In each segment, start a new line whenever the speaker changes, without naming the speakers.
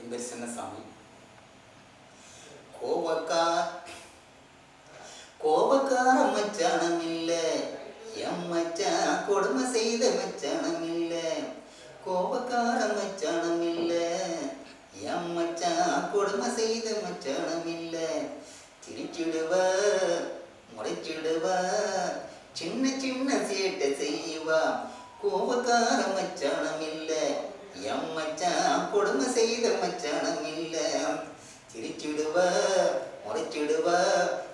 என் பேர் சின்னசாமி கோபக்கா கோபக்கார மச்சானம் இல்ல எம் மச்சான் கொடுமை செய்த மச்சானம் இல்ல கோபக்கார மச்சானம் இல்ல எம் மச்சான் கொடுமை செய்த மச்சானம் இல்ல சிரிச்சிடுவ முறைச்சிடுவ சின்ன சின்ன சேட்டை செய்வா கோபக்கார மச்சானம் இல்லை எம் மச்சான் கொடுமை செய்த மச்சானம் இல்ல. சிரிச்சிடுவ முறைச்சிடுவ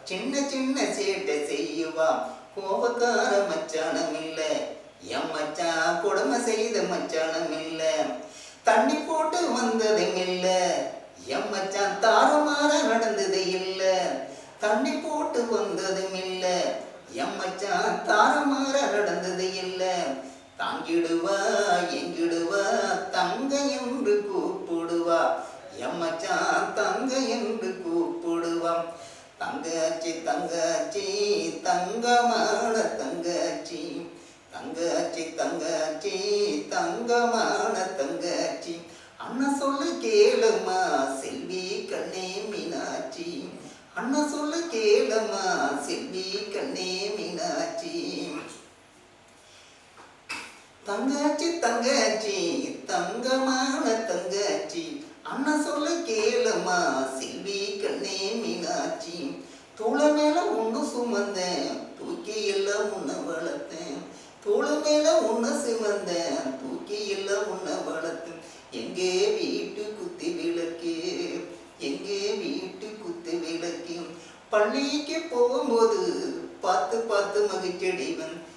சின்ன சின்ன சேட்டை செய்யுவா. கோபக்கார மச்சானம் இல்ல. எம் மச்சான் கொடுமை செய்த மச்சானம் இல்ல. தண்ணி போட்டு வந்ததும் இல்ல. எம் மச்சான் தாறுமாற நடந்தது இல்ல. தண்ணி போட்டு வந்ததும் இல்ல. எம் மச்சான் தாறுமாற நடந்தது இல்லை. தாங்கிடுவா எங்கிடுவா தங்க என்று கூப்பிடுவா. எம்மச்சான் தங்க என்று கூப்பிடுவான் தங்கச்சி தங்கச்சி தங்கமான தங்கச்சி. தங்கச்சி தங்கச்சி தங்கமான தங்கச்சி. அண்ணன் சொல்லு கேளுமா செல்வி கண்ணே மீனாட்சி. அண்ணன் சொல்லு கேளுமா செல்வி கண்ணே மீனாட்சி தங்காச்சி தங்காச்சி தங்கமான தங்காச்சி. அண்ணன் சொல்ல கேளுமா சில்வி கண்ணே மீனாச்சி. தோளை மேல ஒண்ணு சுமந்தேன் தூக்கி எல்லாம் உன்னை வளர்த்தேன். தோளை மேல ஒண்ணு சுமந்தேன் தூக்கி எல்லாம் உன்னை வளர்த்தேன். எங்கே வீட்டு குத்தி விளக்கு எங்கே வீட்டு குத்து விளக்கு? பள்ளிக்கு போகும்போது பார்த்து பார்த்து மகிழ்ச்சடிவன் எங்கே